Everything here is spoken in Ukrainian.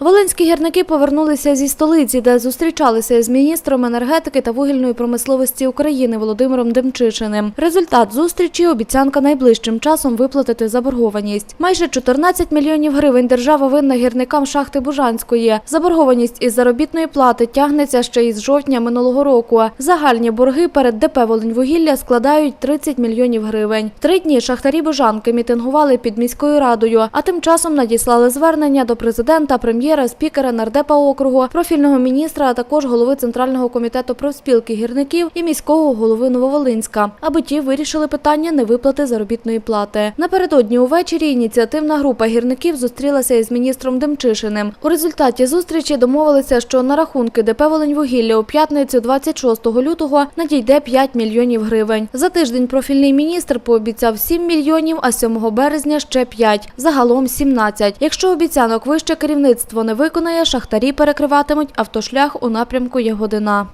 Волинські гірники повернулися зі столиці, де зустрічалися з міністром енергетики та вугільної промисловості України Володимиром Демчишиним. Результат зустрічі обіцянка найближчим часом виплатити заборгованість. Майже 14 мільйонів гривень держава винна гірникам шахти Бужанської. Заборгованість із заробітної плати тягнеться ще із жовтня минулого року. Загальні борги перед ДП «Волиньвугілля» складають 30 мільйонів гривень. Три дні шахтарі Бужанки мітингували під міською радою, а тим часом надіслали звернення до президента, прем'єра, спікера нардепа округу, профільного міністра, а також голови центрального комітету профспілки гірників і міського голови Нововолинська, аби ті вирішили питання невиплати заробітної плати. Напередодні увечері ініціативна група гірників зустрілася із міністром Демчишиним. У результаті зустрічі домовилися, що на рахунки ДП «Волиньвугілля» у п'ятницю 26 лютого надійде 5 мільйонів гривень. За тиждень профільний міністр пообіцяв 7 мільйонів, а 7 березня ще 5. Загалом 17. Якщо обіцянок вище керівництво не виконає, шахтарі перекриватимуть автошлях у напрямку Ягодина.